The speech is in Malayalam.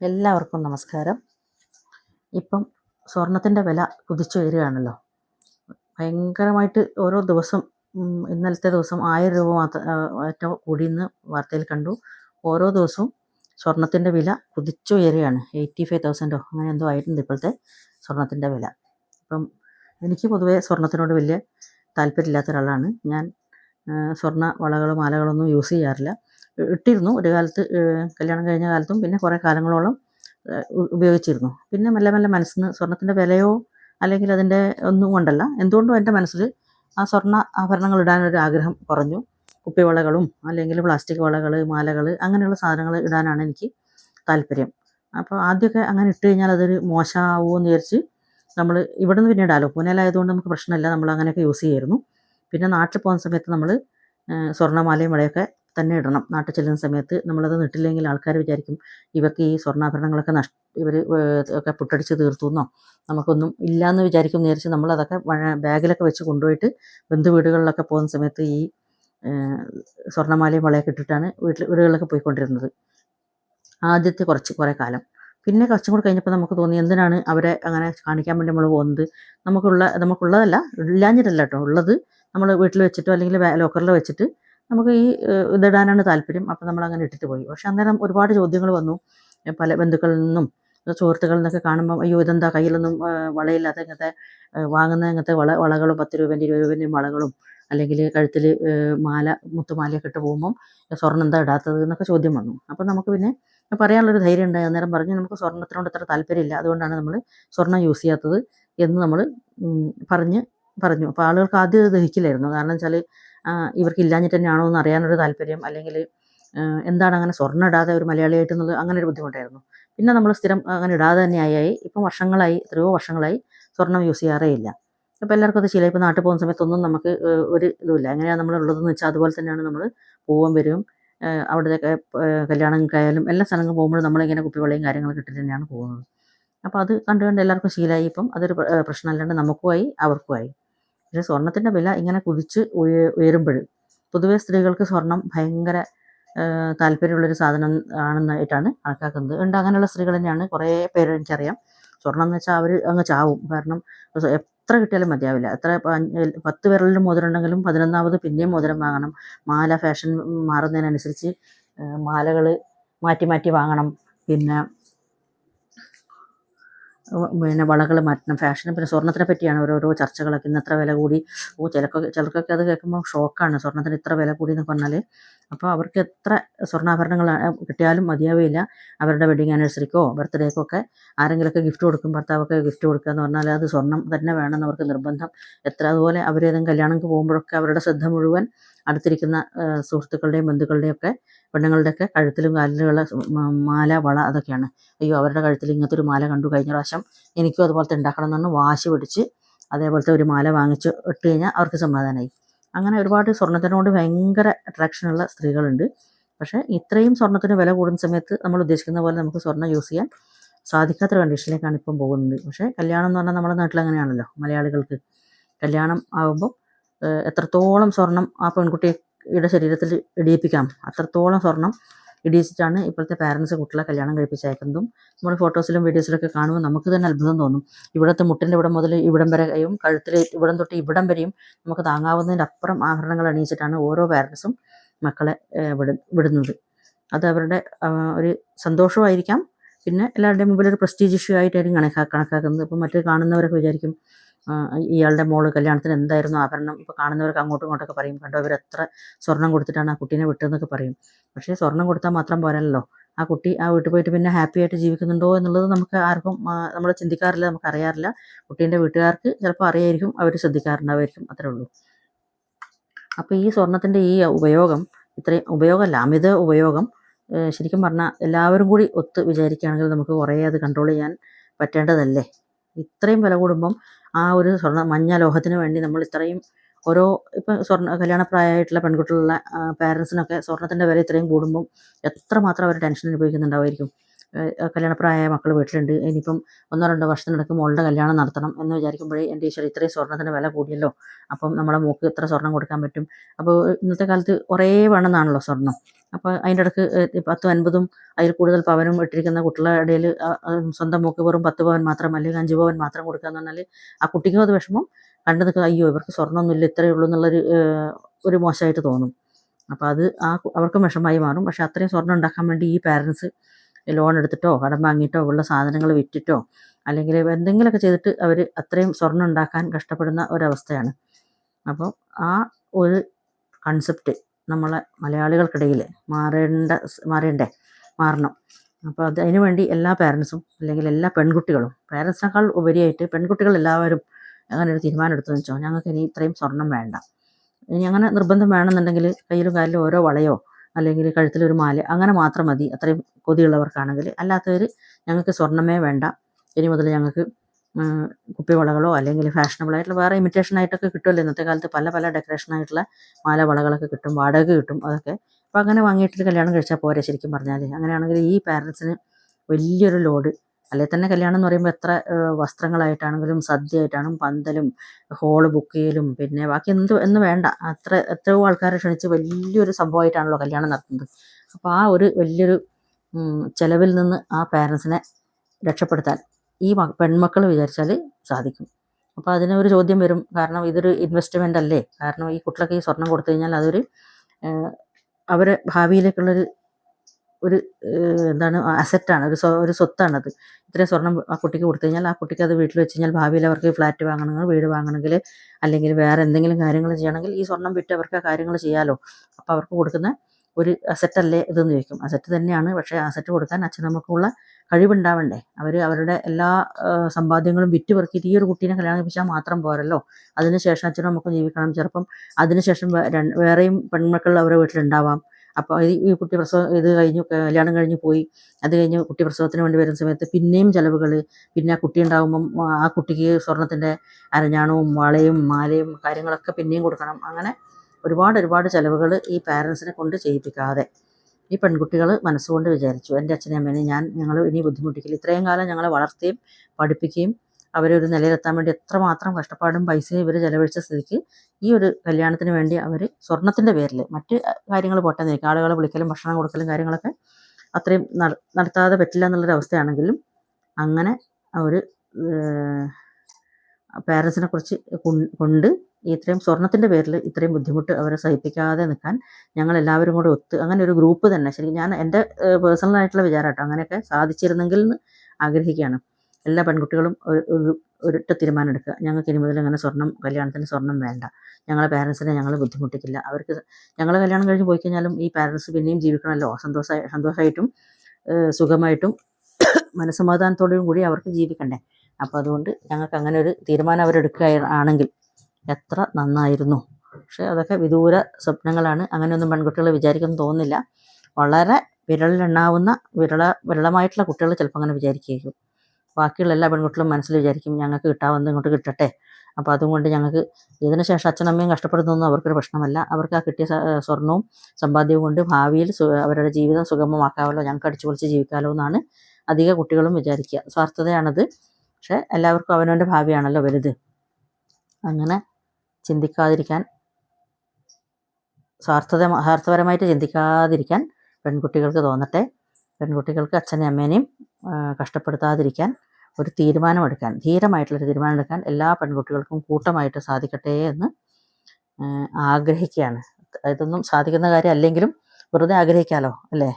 എല്ലാവർക്കും നമസ്കാരം. ഇപ്പം സ്വർണത്തിന്റെ വില കുതിച്ചുയരുകയാണല്ലോ ഭയങ്കരമായിട്ട് ഓരോ ദിവസം ഇന്നലത്തെ ദിവസം ആയിരം രൂപ മാത്രം ഏറ്റവും കൂടിയെന്ന് വാർത്തയിൽ കണ്ടു. ഓരോ ദിവസവും സ്വർണത്തിന്റെ വില കുതിച്ചുയരുകയാണ് എയ്റ്റി ഫൈവ് തൗസൻഡോ അങ്ങനെ എന്തോ ആയിട്ടുണ്ട് ഇപ്പോഴത്തെ സ്വർണത്തിന്റെ വില. അപ്പം എനിക്ക് പൊതുവേ സ്വർണത്തിനോട് വലിയ താല്പര്യമില്ലാത്ത ഒരാളാണ്. ഞാൻ സ്വർണ സ്വർണ വളകൾ മാലകളൊന്നും യൂസ് ചെയ്യാറില്ല. ഇട്ടിരുന്നു. ഒരു കാലത്ത് കല്യാണം കഴിഞ്ഞ കാലത്തും പിന്നെ കുറേ കാലങ്ങളോളം ഉപയോഗിച്ചിരുന്നു. പിന്നെ മെല്ലെ മെല്ലെ മനസ്സിൽ നിന്ന് സ്വർണത്തിന്റെ വിലയോ അല്ലെങ്കിൽ അതിന്റെ ഒന്നും കൊണ്ടല്ല. എന്തുകൊണ്ടും എന്റെ മനസ്സിൽ ആ സ്വർണ ആഭരണങ്ങൾ ഇടാനൊരു ആഗ്രഹം കുറഞ്ഞു. കുപ്പിവളകളും അല്ലെങ്കിൽ പ്ലാസ്റ്റിക് വളകൾ മാലകൾ അങ്ങനെയുള്ള സാധനങ്ങൾ ഇടാനാണ് എനിക്ക് താല്പര്യം. അപ്പോൾ ആദ്യമൊക്കെ അങ്ങനെ ഇട്ട് കഴിഞ്ഞാൽ അതൊരു മോശമാവുമോ എന്ന് വിചാരിച്ച് നമ്മൾ ഇവിടെ നിന്ന് പിന്നെ ഇടാലോ പൂനെയിലായതുകൊണ്ട് നമുക്ക് പ്രശ്നമില്ല. നമ്മൾ അങ്ങനെയൊക്കെ യൂസ് ചെയ്യായിരുന്നു. പിന്നെ നാട്ടിൽ പോകുന്ന സമയത്ത് നമ്മൾ സ്വർണമാലയും വളയൊക്കെ തന്നെ ഇടണം. നാട്ടിൽ ചെല്ലുന്ന സമയത്ത് നമ്മളത് ഇട്ടില്ലെങ്കിൽ ആൾക്കാർ വിചാരിക്കും ഇവർക്ക് ഈ സ്വർണാഭരണങ്ങളൊക്കെ നഷ്ട ഇവർ ഒക്കെ പുട്ടടിച്ച് തീർത്തു എന്നോ നമുക്കൊന്നും ഇല്ലയെന്ന് വിചാരിക്കും നേരിച്ച് നമ്മളതൊക്കെ ബാഗിലൊക്കെ വെച്ച് കൊണ്ടുപോയിട്ട് ബന്ധു വീടുകളിലൊക്കെ പോകുന്ന സമയത്ത് ഈ സ്വർണമാലയും വളയൊക്കെ ഇട്ടിട്ടാണ് വീട്ടിൽ വീടുകളിലൊക്കെ പോയിക്കൊണ്ടിരുന്നത്. ആദ്യത്തെ കുറച്ച് കുറേ കാലം. പിന്നെ കുറച്ചും കൂടി കഴിഞ്ഞപ്പോൾ നമുക്ക് തോന്നി എന്തിനാണ് അവരെ അങ്ങനെ കാണിക്കാൻ വേണ്ടി നമ്മൾ പോകുന്നത്? നമുക്കുള്ള നമുക്കുള്ളതല്ല ഇല്ലാഞ്ഞിട്ടല്ല കേട്ടോ. ഉള്ളത് നമ്മൾ വീട്ടിൽ വെച്ചിട്ടോ അല്ലെങ്കിൽ ലോക്കറിൽ വെച്ചിട്ട് നമുക്ക് ഈ ഇതിടാനാണ് താല്പര്യം. അപ്പം നമ്മൾ അങ്ങനെ ഇട്ടിട്ട് പോയി. പക്ഷെ അന്നേരം ഒരുപാട് ചോദ്യങ്ങൾ വന്നു. പല ബന്ധുക്കളിൽ നിന്നും സുഹൃത്തുക്കളിൽ നിന്നൊക്കെ കാണുമ്പോൾ അയ്യോ ഇതെന്താ? കയ്യിലൊന്നും വളയില്ലാത്ത ഇങ്ങനത്തെ വാങ്ങുന്ന ഇങ്ങനത്തെ വള വളകളും പത്ത് രൂപേന്റെ ഇരുപത് രൂപേന്റെയും വളകളും അല്ലെങ്കിൽ കഴുത്തിൽ മാല മുത്തുമാലയൊക്കെ ഇട്ട് പോകുമ്പം സ്വർണം എന്താ ഇടാത്തത്? എന്നൊക്കെ ചോദ്യം വന്നു. അപ്പം നമുക്ക് പിന്നെ പറയാനുള്ളൊരു ധൈര്യം ഉണ്ടായി. അന്നേരം പറഞ്ഞ് നമുക്ക് സ്വർണത്തിനോട് അത്ര താല്പര്യമില്ല. അതുകൊണ്ടാണ് നമ്മൾ സ്വർണം യൂസ് ചെയ്യാത്തത് എന്ന് നമ്മൾ പറഞ്ഞ് പറഞ്ഞു. അപ്പോൾ ആളുകൾക്ക് ആദ്യം ദഹിക്കില്ലായിരുന്നു. കാരണം വെച്ചാൽ ഇവർക്ക് ഇല്ലാഞ്ഞിട്ട് തന്നെയാണോ എന്ന് അറിയാനൊരു താല്പര്യം അല്ലെങ്കിൽ എന്താണ് അങ്ങനെ സ്വർണം ഇടാതെ ഒരു മലയാളിയായിട്ട് എന്നുള്ളത് അങ്ങനെ ഒരു ബുദ്ധിമുട്ടായിരുന്നു. പിന്നെ നമ്മൾ സ്ഥിരം അങ്ങനെ ഇടാതെ തന്നെ ആയി ഇപ്പം വർഷങ്ങളായി എത്രയോ വർഷങ്ങളായി സ്വർണം യൂസ് ചെയ്യാറേ ഇല്ല. അപ്പോൾ എല്ലാവർക്കും അത് ശീലം ഇപ്പോൾ നാട്ടിൽ പോകുന്ന സമയത്തൊന്നും നമുക്ക് ഒരു ഇതുമില്ല. എങ്ങനെയാണ് നമ്മൾ ഉള്ളതെന്ന് വെച്ചാൽ അതുപോലെ തന്നെയാണ് നമ്മൾ പോവാൻ വരും അവിടുത്തെ കല്യാണങ്ങൾക്കായാലും എല്ലാ സ്ഥലങ്ങളും പോകുമ്പോഴും നമ്മളിങ്ങനെ കുപ്പിവെള്ളയും കാര്യങ്ങളൊക്കെ ഇട്ടിട്ട് തന്നെയാണ് പോകുന്നത്. അപ്പോൾ അത് കണ്ടുകൊണ്ട് കണ്ട് എല്ലാവർക്കും ശീലമായി. ഇപ്പം അതൊരു പ്രശ്നമല്ലാണ്ട് നമുക്കുമായി അവർക്കുമായി പക്ഷേ സ്വർണത്തിന്റെ വില ഇങ്ങനെ കുതിച്ച് ഉയ ഉയരുമ്പോൾ പൊതുവെ സ്ത്രീകൾക്ക് സ്വർണം ഭയങ്കര താല്പര്യമുള്ളൊരു സാധനം ആണെന്നായിട്ടാണ് കണക്കാക്കുന്നത്. ഉണ്ട് അങ്ങനെയുള്ള സ്ത്രീകൾ തന്നെയാണ് കുറേ പേര് എനിക്കറിയാം. സ്വർണം എന്ന് വെച്ചാൽ അവർ അങ്ങ് ചാവും. കാരണം എത്ര കിട്ടിയാലും മതിയാവില്ല. എത്ര പത്ത് വിരലിൽ മോതിരം ഉണ്ടെങ്കിലും പതിനൊന്നാമത് പിന്നെയും മോതിരം വാങ്ങണം. മാല ഫാഷൻ മാറുന്നതിനനുസരിച്ച് മാലകൾ മാറ്റി മാറ്റി വാങ്ങണം. പിന്നെ പിന്നെ വളകൾ മാറ്റണം. ഫാഷനും പിന്നെ സ്വർണത്തിനെ പറ്റിയാണ് ഓരോരോ ചർച്ചകളൊക്കെ. ഇന്ന് എത്ര വില കൂടി. ഓ ചിലക്കൊക്കെ ചിലർക്കൊക്കെ അത് കേൾക്കുമ്പോൾ ഷോക്കാണ്. സ്വർണത്തിന് ഇത്ര വില കൂടി എന്ന് പറഞ്ഞാൽ അപ്പോൾ അവർക്ക് എത്ര സ്വർണാഭരണങ്ങൾ കിട്ടിയാലും മതിയാവില്ല അവരുടെ വെഡിങ് ആനിവേഴ്സറിക്കോ ബർത്ത്ഡേക്കോ ഒക്കെ ആരെങ്കിലുമൊക്കെ ഗിഫ്റ്റ് കൊടുക്കും ഭർത്താവൊക്കെ ഗിഫ്റ്റ് കൊടുക്കുക എന്ന് പറഞ്ഞാൽ അത് സ്വർണം തന്നെ വേണമെന്ന് അവർക്ക് നിർബന്ധം. എത്ര അതുപോലെ അവരേതെങ്കിലും കല്യാണങ്ങൾക്ക് പോകുമ്പോഴൊക്കെ അവരുടെ ശ്രദ്ധ മുഴുവൻ അടുത്തിരിക്കുന്ന സുഹൃത്തുക്കളുടെയും ബന്ധുക്കളുടെയും ഒക്കെ പെണ്ണുങ്ങളുടെയൊക്കെ കഴുത്തിലും കാലിലുള്ള മാല വള അതൊക്കെയാണ്. അയ്യോ അവരുടെ കഴുത്തിൽ ഇങ്ങനത്തെ ഒരു മാല കണ്ടു കഴിഞ്ഞ പ്രാവശ്യം എനിക്കും അതുപോലത്തെ ഉണ്ടാക്കണം എന്ന് വാശി പിടിച്ച് അതേപോലത്തെ ഒരു മാല വാങ്ങിച്ച് ഇട്ട് കഴിഞ്ഞാൽ അവർക്ക് സമാധാനമായി. അങ്ങനെ ഒരുപാട് സ്വർണത്തിനോട് ഭയങ്കര അട്രാക്ഷനുള്ള സ്ത്രീകളുണ്ട്. പക്ഷേ ഇത്രയും സ്വർണത്തിന് വില കൂടുന്ന സമയത്ത് നമ്മൾ ഉദ്ദേശിക്കുന്ന പോലെ നമുക്ക് സ്വർണം യൂസ് ചെയ്യാൻ സാധിക്കാത്തൊരു കണ്ടീഷനിലേക്കാണ് ഇപ്പം പോകുന്നത്. പക്ഷേ കല്യാണം എന്ന് പറഞ്ഞാൽ നമ്മുടെ നാട്ടിൽ അങ്ങനെയാണല്ലോ മലയാളികൾക്ക്. കല്യാണം ആകുമ്പോൾ എത്രത്തോളം സ്വർണം ആ പെൺകുട്ടിയുടെ ശരീരത്തിൽ ഇടിയിപ്പിക്കാം അത്രത്തോളം സ്വർണം ഇടിയിച്ചിട്ടാണ് ഇപ്പോഴത്തെ പാരൻസ് കുട്ടികളെ കല്യാണം കഴിപ്പിച്ചയക്കുന്നതും. നമ്മൾ ഫോട്ടോസിലും വീഡിയോസിലൊക്കെ കാണുമ്പോൾ നമുക്ക് തന്നെ അത്ഭുതം തോന്നും. ഇവിടുത്തെ മുട്ടിന്റെ ഇവിടം മുതൽ ഇവിടം വരെയും കഴുത്തിൽ ഇവിടം തൊട്ട് ഇവിടം വരെയും നമുക്ക് താങ്ങാവുന്നതിന്റെ അപ്പുറം ആഭരണങ്ങൾ അണിയിച്ചിട്ടാണ് ഓരോ പാരൻസും മക്കളെ വിടുന്നത്. അത് അവരുടെ ഒരു സന്തോഷമായിരിക്കാം. പിന്നെ എല്ലാവരുടെയും മുമ്പിൽ ഒരു പ്രസ്റ്റീജ് ഇഷ്യൂ ആയിട്ടായിരിക്കും കണക്കാ കണക്കാക്കുന്നത്. ഇപ്പം മറ്റു കാണുന്നവരൊക്കെ വിചാരിക്കും ഇയാളുടെ മോൾ കല്യാണത്തിന് എന്തായിരുന്നു ആഭരണം? ഇപ്പോൾ കാണുന്നവർക്ക് അങ്ങോട്ടും ഇങ്ങോട്ടൊക്കെ പറയും കണ്ടോ ഇവർ എത്ര സ്വർണം കൊടുത്തിട്ടാണ് ആ കുട്ടീനെ വിട്ടതെന്നൊക്കെ പറയും. പക്ഷേ സ്വർണം കൊടുത്താൽ മാത്രം പോരല്ലോ. ആ കുട്ടി ആ വീട്ടിൽ പോയിട്ട് പിന്നെ ഹാപ്പി ആയിട്ട് ജീവിക്കുന്നുണ്ടോ എന്നുള്ളത് നമുക്ക് ആർക്കും നമ്മൾ ചിന്തിക്കാറില്ല നമുക്ക് അറിയാറില്ല. കുട്ടീന്റെ വീട്ടുകാർക്ക് ചിലപ്പോൾ അറിയായിരിക്കും അവർ ശ്രദ്ധിക്കാറുണ്ടാവായിരിക്കും അത്രേ ഉള്ളൂ. അപ്പോൾ ഈ സ്വർണത്തിന്റെ ഈ ഉപയോഗം ഇത്രയും ഉപയോഗമല്ല അമിത ഉപയോഗം ശരിക്കും പറഞ്ഞാൽ എല്ലാവരും കൂടി ഒത്ത് വിചാരിക്കുകയാണെങ്കിൽ നമുക്ക് കുറേ അത് കൺട്രോൾ ചെയ്യാൻ പറ്റേണ്ടതല്ലേ? ഇത്രയും വില കൂടുമ്പം ആ ഒരു സ്വർണ മഞ്ഞ ലോഹത്തിന് വേണ്ടി നമ്മൾ ഇത്രയും ഓരോ ഇപ്പം സ്വർണ കല്യാണപ്രായമായിട്ടുള്ള പെൺകുട്ടികളുടെ പാരൻസിനൊക്കെ സ്വർണത്തിന്റെ വില ഇത്രയും കൂടുമ്പം എത്രമാത്രം അവർ ടെൻഷൻ അനുഭവിക്കുന്നുണ്ടാവുമായിരിക്കും? കല്യാണപ്രായ മക്കൾ വീട്ടിലുണ്ട് ഇനിയിപ്പം ഒന്നോ രണ്ടോ വർഷത്തിനിടയ്ക്ക് മോളുടെ കല്യാണം നടത്തണം എന്ന് വിചാരിക്കുമ്പോഴേ എന്റെ ഈശ്വര ഇത്രയും സ്വർണത്തിന് വില കൂടിയല്ലോ? അപ്പം നമ്മളെ മൂക്ക് ഇത്ര സ്വർണം കൊടുക്കാൻ പറ്റും? അപ്പോൾ ഇന്നത്തെ കാലത്ത് കുറേ വേണമെന്നാണല്ലോ സ്വർണം അപ്പോൾ അതിന്റെ ഇടയ്ക്ക് പത്തും അൻപതും അതിൽ കൂടുതൽ പവനും ഇട്ടിരിക്കുന്ന കുട്ടികളുടെ ഇടയിൽ സ്വന്തം മൂക്ക് വെറും പത്ത് പവൻ മാത്രം അല്ലെങ്കിൽ അഞ്ച് പവൻ മാത്രം കൊടുക്കുക എന്ന് പറഞ്ഞാൽ ആ കുട്ടിക്കും അത് വിഷമം. കണ്ടു നിൽക്കുക അയ്യോ ഇവർക്ക് സ്വർണമൊന്നുമില്ല ഇത്രയേ ഉള്ളൂ എന്നുള്ളൊരു ഒരു മോശമായിട്ട് തോന്നും. അപ്പോൾ അത് ആ അവർക്കും വിഷമമായി മാറും. പക്ഷേ അത്രയും സ്വർണം ഉണ്ടാക്കാൻ വേണ്ടി ഈ പാരൻസ് ലോൺ എടുത്തിട്ടോ കടം വാങ്ങിയിട്ടോ ഉള്ള സാധനങ്ങൾ വിറ്റിട്ടോ അല്ലെങ്കിൽ എന്തെങ്കിലുമൊക്കെ ചെയ്തിട്ട് അവർ അത്രയും സ്വർണം ഉണ്ടാക്കാൻ കഷ്ടപ്പെടുന്ന ഒരവസ്ഥയാണ്. അപ്പോൾ ആ ഒരു കൺസെപ്റ്റ് നമ്മളെ മലയാളികൾക്കിടയിൽ മാറേണ്ട മാറേണ്ടേ? മാറണം. അപ്പോൾ അത് അതിനുവേണ്ടി എല്ലാ പേരൻസും അല്ലെങ്കിൽ എല്ലാ പെൺകുട്ടികളും പേരൻസിനേക്കാൾ ഉപരിയായിട്ട് പെൺകുട്ടികൾ എല്ലാവരും അങ്ങനെ ഒരു തീരുമാനം എടുത്തതെന്ന് വെച്ചോ ഞങ്ങൾക്ക് ഇനി ഇത്രയും സ്വർണം വേണ്ട. ഇനി അങ്ങനെ നിർബന്ധം വേണമെന്നുണ്ടെങ്കിൽ കയ്യിലും കാലിലും ഓരോ വളയോ അല്ലെങ്കിൽ കഴുത്തിലൊരു മാല അങ്ങനെ മാത്രം മതി. അത്രയും കൊതിയുള്ളവർക്കാണെങ്കിൽ അല്ലാത്തവർ ഞങ്ങൾക്ക് സ്വർണമേ വേണ്ട. ഇനി മുതൽ ഞങ്ങൾക്ക് കുപ്പിവളകളോ അല്ലെങ്കിൽ ഫാഷനബിൾ ആയിട്ടുള്ള വേറെ ഇമിറ്റേഷൻ ആയിട്ടൊക്കെ കിട്ടുമല്ലോ ഇന്നത്തെ കാലത്ത്. പല പല ഡെക്കറേഷൻ ആയിട്ടുള്ള മാല വളകളൊക്കെ കിട്ടും വാടക കിട്ടും അതൊക്കെ. അപ്പോൾ അങ്ങനെ വാങ്ങിയിട്ട് കല്യാണം കഴിച്ചാൽ പോരെ ശരിക്കും പറഞ്ഞാൽ അങ്ങനെയാണെങ്കിൽ ഈ പാരൻസിന് വലിയൊരു ലോഡ് അല്ലെങ്കിൽ തന്നെ കല്യാണം എന്ന് പറയുമ്പോൾ എത്ര വസ്ത്രങ്ങളായിട്ടാണെങ്കിലും സദ്യ ആയിട്ടാണ് പന്തലും ഹോൾ ബുക്ക് ചെയ്യലും പിന്നെ ബാക്കി എന്ത് എന്ന് വേണ്ട. അത്ര എത്രയോ ആൾക്കാരെ ക്ഷണിച്ച് വലിയൊരു സംഭവമായിട്ടാണല്ലോ കല്യാണം നടത്തുന്നത്. അപ്പോൾ ആ ഒരു വലിയൊരു ചെലവിൽ നിന്ന് ആ പാരൻസിനെ രക്ഷപ്പെടുത്താൻ ഈ പെൺമക്കൾ വിചാരിച്ചാൽ സാധിക്കും. അപ്പോൾ അതിനൊരു ചോദ്യം വരും. കാരണം ഇതൊരു ഇൻവെസ്റ്റ്മെന്റ് അല്ലേ? കാരണം ഈ കുട്ടികൾക്ക് ഈ സ്വർണം കൊടുത്തു കഴിഞ്ഞാൽ അതൊരു അവരെ ഭാവിയിലേക്കുള്ളൊരു ഒരു എന്താണ് അസറ്റാണ് ഒരു ഒരു സ്വത്താണത്. ഇത്രയും സ്വർണം ആ കുട്ടിക്ക് കൊടുത്തു കഴിഞ്ഞാൽ ആ കുട്ടിക്ക് അത് വീട്ടിൽ വെച്ച് കഴിഞ്ഞാൽ ഭാവിയിൽ അവർക്ക് ഫ്ലാറ്റ് വാങ്ങണമെങ്കിൽ വീട് വാങ്ങണമെങ്കിൽ അല്ലെങ്കിൽ വേറെ എന്തെങ്കിലും കാര്യങ്ങൾ ചെയ്യണമെങ്കിൽ ഈ സ്വർണം വിറ്റ് അവർക്ക് ആ കാര്യങ്ങൾ ചെയ്യാമല്ലോ അപ്പോൾ അവർക്ക് കൊടുക്കുന്ന ഒരു അസറ്റല്ലേ ഇതെന്ന് ചോദിക്കും. അസറ്റ് തന്നെയാണ് പക്ഷേ അസറ്റ് കൊടുക്കാൻ അച്ഛനമ്മക്കുള്ള കഴിവുണ്ടാവണ്ടേ? അവർ അവരുടെ എല്ലാ സമ്പാദ്യങ്ങളും വിറ്റ് പെറുക്കിയിട്ട് ഈ ഒരു കുട്ടീനെ കല്യാണം കഴിപ്പിച്ചാൽ മാത്രം പോരല്ലോ? അതിനുശേഷം അച്ഛനും നമുക്ക് ജീവിക്കണം. ചിലപ്പം അതിനുശേഷം വേറെയും പെൺമക്കൾ അവരുടെ വീട്ടിലുണ്ടാവാം. അപ്പോൾ ഈ കുട്ടി പ്രസവം ഇത് കഴിഞ്ഞു കല്യാണം കഴിഞ്ഞ് പോയി. അത് കഴിഞ്ഞ് കുട്ടി പ്രസവത്തിന് വേണ്ടി വരുന്ന സമയത്ത് പിന്നെയും ചിലവുകൾ പിന്നെ ആ കുട്ടി ഉണ്ടാകുമ്പം ആ കുട്ടിക്ക് സ്വർണത്തിന്റെ അരഞ്ഞാണവും വളയും മാലയും കാര്യങ്ങളൊക്കെ പിന്നെയും കൊടുക്കണം. അങ്ങനെ ഒരുപാട് ഒരുപാട് ചിലവുകൾ ഈ പാരൻസിനെ കൊണ്ട് ചെയ്യിപ്പിക്കാതെ ഈ പെൺകുട്ടികൾ മനസ്സുകൊണ്ട് വിചാരിച്ചു. എന്റെ അച്ഛനെയും അമ്മേനെ ഞാൻ ഞങ്ങൾ ഇനി ബുദ്ധിമുട്ടിക്കില്ല. ഇത്രയും കാലം ഞങ്ങളെ വളർത്തുകയും പഠിപ്പിക്കുകയും അവരെ ഒരു നിലയിലെത്താൻ വേണ്ടി എത്രമാത്രം കഷ്ടപ്പാടും പൈസയും ഇവർ ചെലവഴിച്ച സ്ഥിതിക്ക് ഈ ഒരു കല്യാണത്തിന് വേണ്ടി അവർ സ്വർണത്തിന്റെ പേരിൽ മറ്റ് കാര്യങ്ങൾ പോട്ടെ നിൽക്കുക ആളുകളെ വിളിക്കലും ഭക്ഷണം കൊടുക്കലും കാര്യങ്ങളൊക്കെ അത്രയും നട- നടത്താതെ പറ്റില്ല എന്നുള്ളൊരു അവസ്ഥയാണെങ്കിലും അങ്ങനെ അവർ പാരൻസിനെ കുറിച്ച് കൊണ്ട് ഇത്രയും സ്വർണത്തിന്റെ പേരിൽ ഇത്രയും ബുദ്ധിമുട്ട് അവരെ സഹിപ്പിക്കാതെ നിൽക്കാൻ ഞങ്ങൾ എല്ലാവരും കൂടെ ഒത്ത് അങ്ങനെ ഒരു ഗ്രൂപ്പ് തന്നെ. ശരിക്കും ഞാൻ എന്റെ പേഴ്സണൽ ആയിട്ടുള്ള വിചാരം കേട്ടോ അങ്ങനെയൊക്കെ സാധിച്ചിരുന്നെങ്കിൽ ആഗ്രഹിക്കുകയാണ്. എല്ലാ പെൺകുട്ടികളും ഒരു ഒരു ഒരിട്ട തീരുമാനം എടുക്കുക. ഞങ്ങൾക്ക് ഇനി മുതൽ അങ്ങനെ സ്വർണം കല്യാണത്തിന് സ്വർണം വേണ്ട. ഞങ്ങളെ പാരൻസിനെ ഞങ്ങൾ ബുദ്ധിമുട്ടിക്കില്ല. അവർക്ക് ഞങ്ങൾ കല്യാണം കഴിഞ്ഞ് പോയി കഴിഞ്ഞാലും ഈ പാരൻസ് പിന്നെയും ജീവിക്കണമല്ലോ. സന്തോഷമായി സന്തോഷമായിട്ടും സുഖമായിട്ടും മനസ്സമാധാനത്തോടെയും കൂടി അവർക്ക് ജീവിക്കണ്ടേ. അപ്പോൾ അതുകൊണ്ട് ഞങ്ങൾക്ക് അങ്ങനെ ഒരു തീരുമാനം അവരെടുക്കുക ആണെങ്കിൽ എത്ര നന്നായിരുന്നു. പക്ഷേ അതൊക്കെ വിദൂര സ്വപ്നങ്ങളാണ്. അങ്ങനെയൊന്നും പെൺകുട്ടികൾ വിചാരിക്കുന്നു തോന്നുന്നില്ല. വളരെ വിരലിലെണ്ണാവുന്ന വിരള വിരളമായിട്ടുള്ള കുട്ടികൾ ചിലപ്പോൾ അങ്ങനെ വിചാരിക്കുകയും ബാക്കിയുള്ള എല്ലാ പെൺകുട്ടികളും മനസ്സിൽ വിചാരിക്കും ഞങ്ങൾക്ക് കിട്ടാവുന്നത് ഇങ്ങോട്ട് കിട്ടട്ടെ. അപ്പോൾ അതുകൊണ്ട് ഞങ്ങൾക്ക് ഇതിന് ശേഷം അച്ഛനമ്മയും കഷ്ടപ്പെടുന്നൊന്നും അവർക്കൊരു പ്രശ്നമല്ല. അവർക്ക് ആ കിട്ടിയ സ്വർണവും സമ്പാദ്യവും കൊണ്ട് ഭാവിയിൽ അവരുടെ ജീവിതം സുഗമമാക്കാമല്ലോ. ഞങ്ങൾക്ക് അടിച്ചു പൊളിച്ച് ജീവിക്കാമല്ലോ എന്നാണ് അധിക കുട്ടികളും വിചാരിക്കുക. സ്വാർത്ഥതയാണത്. പക്ഷേ എല്ലാവർക്കും അവനവന്റെ ഭാവിയാണല്ലോ വലുത്. അങ്ങനെ ചിന്തിക്കാതിരിക്കാൻ സ്വാർത്ഥത സ്വാർത്ഥപരമായിട്ട് ചിന്തിക്കാതിരിക്കാൻ പെൺകുട്ടികൾക്ക് തോന്നട്ടെ. പെൺകുട്ടികൾക്ക് അച്ഛനെയും അമ്മേനെയും കഷ്ടപ്പെടുത്താതിരിക്കാൻ ഒരു തീരുമാനമെടുക്കാൻ ധീരമായിട്ടുള്ളൊരു തീരുമാനമെടുക്കാൻ എല്ലാ പെൺകുട്ടികൾക്കും കൂട്ടമായിട്ട് സാധിക്കട്ടെ എന്ന് ആഗ്രഹിക്കുകയാണ്. ഇതൊന്നും സാധിക്കുന്ന കാര്യം അല്ലെങ്കിലും വെറുതെ ആഗ്രഹിക്കാമല്ലോ അല്ലേ?